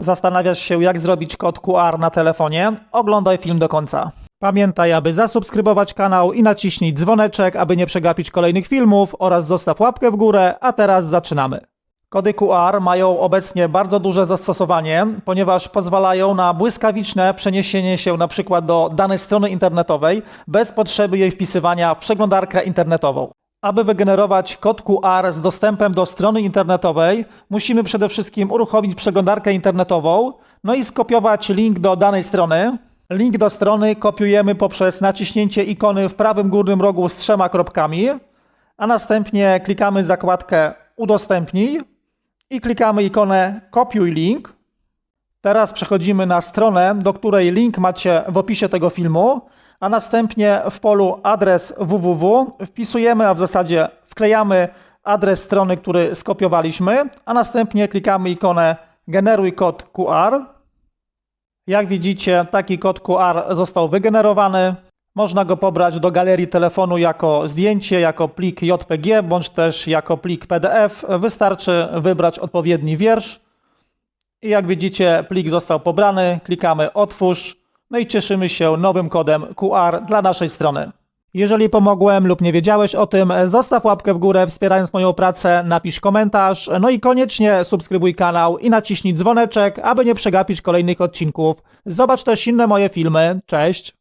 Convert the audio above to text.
Zastanawiasz się, jak zrobić kod QR na telefonie? Oglądaj film do końca. Pamiętaj, aby zasubskrybować kanał i naciśnij dzwoneczek, aby nie przegapić kolejnych filmów oraz zostaw łapkę w górę, a teraz zaczynamy. Kody QR mają obecnie bardzo duże zastosowanie, ponieważ pozwalają na błyskawiczne przeniesienie się przykład do danej strony internetowej bez potrzeby jej wpisywania w przeglądarkę internetową. Aby wygenerować kod QR z dostępem do strony internetowej, musimy przede wszystkim uruchomić przeglądarkę internetową, no i skopiować link do danej strony. Link do strony kopiujemy poprzez naciśnięcie ikony w prawym górnym rogu z trzema kropkami, a następnie klikamy zakładkę Udostępnij i klikamy ikonę Kopiuj link. Teraz przechodzimy na stronę, do której link macie w opisie tego filmu, a następnie w polu adres www wpisujemy, a w zasadzie wklejamy adres strony, który skopiowaliśmy, a następnie klikamy ikonę Generuj kod QR. Jak widzicie, taki kod QR został wygenerowany. Można go pobrać do galerii telefonu jako zdjęcie, jako plik JPG bądź też jako plik PDF. Wystarczy wybrać odpowiedni wiersz. I jak widzicie, plik został pobrany. Klikamy Otwórz. No i cieszymy się nowym kodem QR dla naszej strony. Jeżeli pomogłem lub nie wiedziałeś o tym, zostaw łapkę w górę wspierając moją pracę, napisz komentarz, no i koniecznie subskrybuj kanał i naciśnij dzwoneczek, aby nie przegapić kolejnych odcinków. Zobacz też inne moje filmy. Cześć!